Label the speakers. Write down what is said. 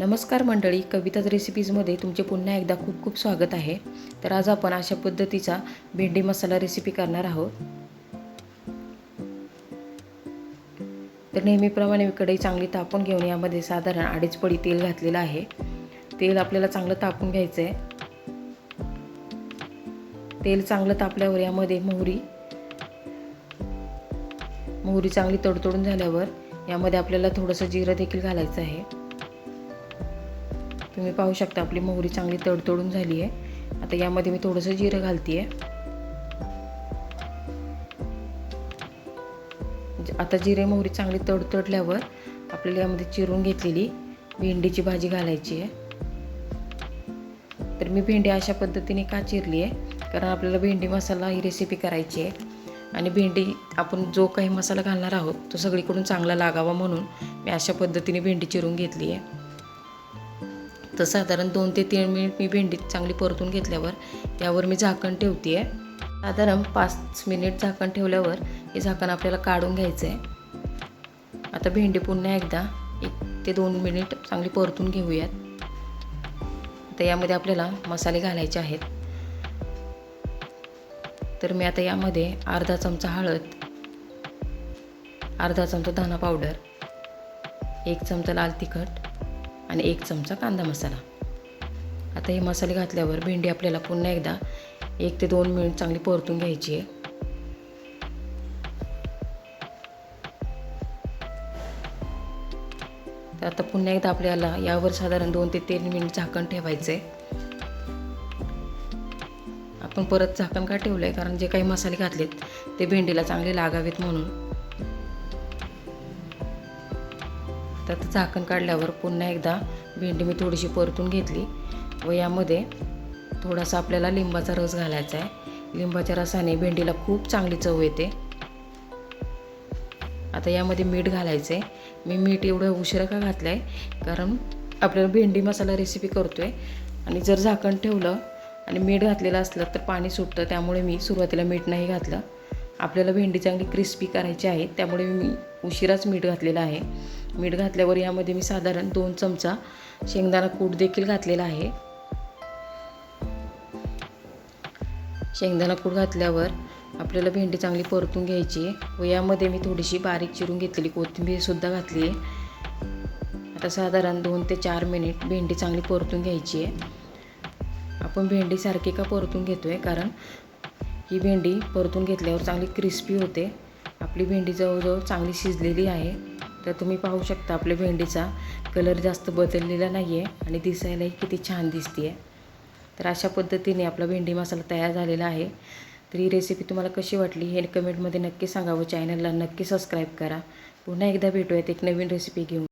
Speaker 1: नमस्कार मंडळी कविताज रेसिपीजमध्ये तुमचे पुन्हा एकदा खूप खूप स्वागत आहे. तर आज आपण अशा पद्धतीचा भेंडी मसाला रेसिपी करणार आहोत. तर नेहमीप्रमाणे मी कढई चांगली तापून घेऊन यामध्ये साधारण अडीच पडी तेल घातलेलं आहे. तेल आपल्याला चांगलं तापून घ्यायचं आहे तेल चांगलं तापल्यावर यामध्ये मोहरी मोहरी चांगली तडतडून झाल्यावर यामध्ये आपल्याला थोडंसं जिरं देखील घालायचं आहे. तुम्ही पाहू शकता आपली मोहरी चांगली तडतडून झाली आहे. आता यामध्ये मी थोडंसं जिरं घालते आहे म्हणजे आता जिरे मोहरी चांगली तडतडल्यावर आपल्याला यामध्ये चिरून घेतलेली भेंडीची भाजी घालायची आहे. तर मी भेंडी अशा पद्धतीने का चिरली आहे? कारण आपल्याला भेंडी मसाला ही रेसिपी करायची आहे. आणि भेंडी आपण जो काही मसाला घालणार आहोत तो सगळीकडून चांगला लागावा म्हणून मी अशा पद्धतीने भेंडी चिरून घेतली आहे. तर साधारण दोन ते तीन मिनिट मी भेंडी चांगली परतून घेतल्यावर यावर मी झाकण ठेवते आहे साधारण पाच मिनिट झाकण ठेवल्यावर हे झाकण आपल्याला काढून घ्यायचं आहे आता भेंडी पुन्हा एकदा एक ते दोन मिनिट चांगली परतून घेऊयात. आता यामध्ये आपल्याला मसाले घालायचे आहेत. तर मी आता यामध्ये अर्धा चमचा हळद अर्धा चमचा धना पावडर एक चमचा लाल तिखट आणि एक चमचा कांदा मसाला. आता हे मसाले घातल्यावर भेंडी आपल्याला पुन्हा एकदा एक ते दोन मिनिट चांगली परतून घ्यायची आहे. तर आता पुन्हा एकदा आपल्याला यावर साधारण दोन ते तीन मिनिट झाकण ठेवायचं आहे आपण परत झाकण का ठेवलं आहे कारण जे काही मसाले घातलेत ते भेंडीला चांगले लागावेत म्हणून. तर झाकण काढल्यावर पुन्हा एकदा भेंडी मी थोडीशी परतून घेतली व यामध्ये थोडासा आपल्याला लिंबाचा रस घालायचा आहे. लिंबाच्या रसाने भेंडीला खूप चांगली चव येते. आता यामध्ये मीठ घालायचं आहे मी मीठ एवढं उशिरा का घातलं आहे कारण आपल्याला भेंडी मसाला रेसिपी करतो आहे आणि जर झाकण ठेवलं आणि मीठ घातलेलं असलं तर पाणी सुटतं त्यामुळे मी सुरुवातीला मीठ नाही घातलं. आपल्याला भेंडी चांगली क्रिस्पी करायची आहे त्यामुळे मी उशिराच मीठ घातलेलं आहे. मीठ घातल्यावर यामध्ये मी साधारण दोन चमचा शेंगदाणा कूट देखील घातलेला आहे. शेंगदाणा कूट घातल्यावर आपल्याला भेंडी चांगली परतून घ्यायची व यामध्ये मी थोडीशी बारीक चिरून घेतलेली कोथिंबीरसुद्धा घातली आहे. आता साधारण दोन ते चार मिनिट भेंडी चांगली परतून घ्यायची आहे. आपण भेंडी सारखी का परतून घेतो आहे कारण ही भेंडी परतून घेतल्यावर चांगली क्रिस्पी होते. आपली भेंडी जवळजवळ चांगली शिजलेली आहे. तर तुम्ही पाहू शकता आपल्या भेंडीचा कलर जास्त बदललेला नाही आहे आणि दिसायलाही किती छान दिसते आहे तर अशा पद्धतीने आपला भेंडी मसाला तयार झालेला आहे. तर ही रेसिपी तुम्हाला कशी वाटली हे कमेंटमध्ये नक्की सांगा व चॅनलला नक्की सबस्क्राईब करा. पुन्हा एकदा भेटूयात एक नवीन रेसिपी घेऊन.